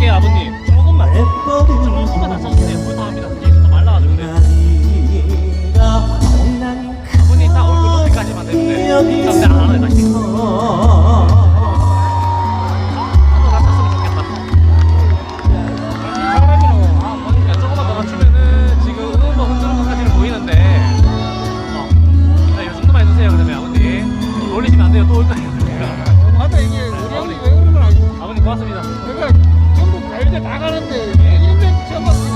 부탁드릴게요 아버님 조금만 조금만 낮춰주세요 불타합니다 Hadi. Yeniden çabuk.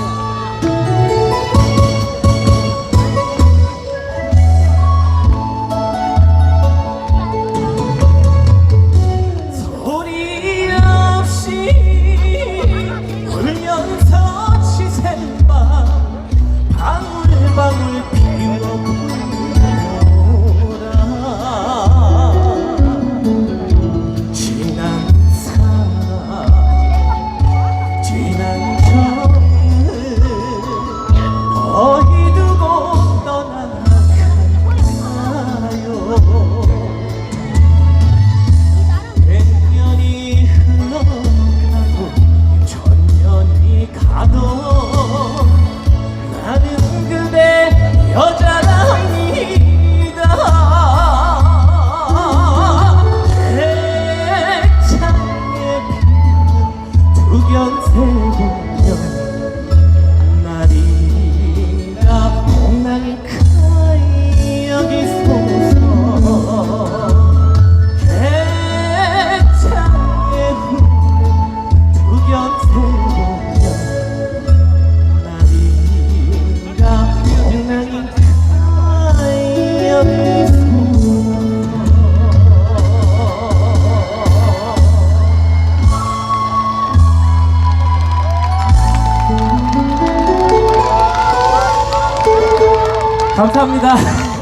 不在 감사합니다.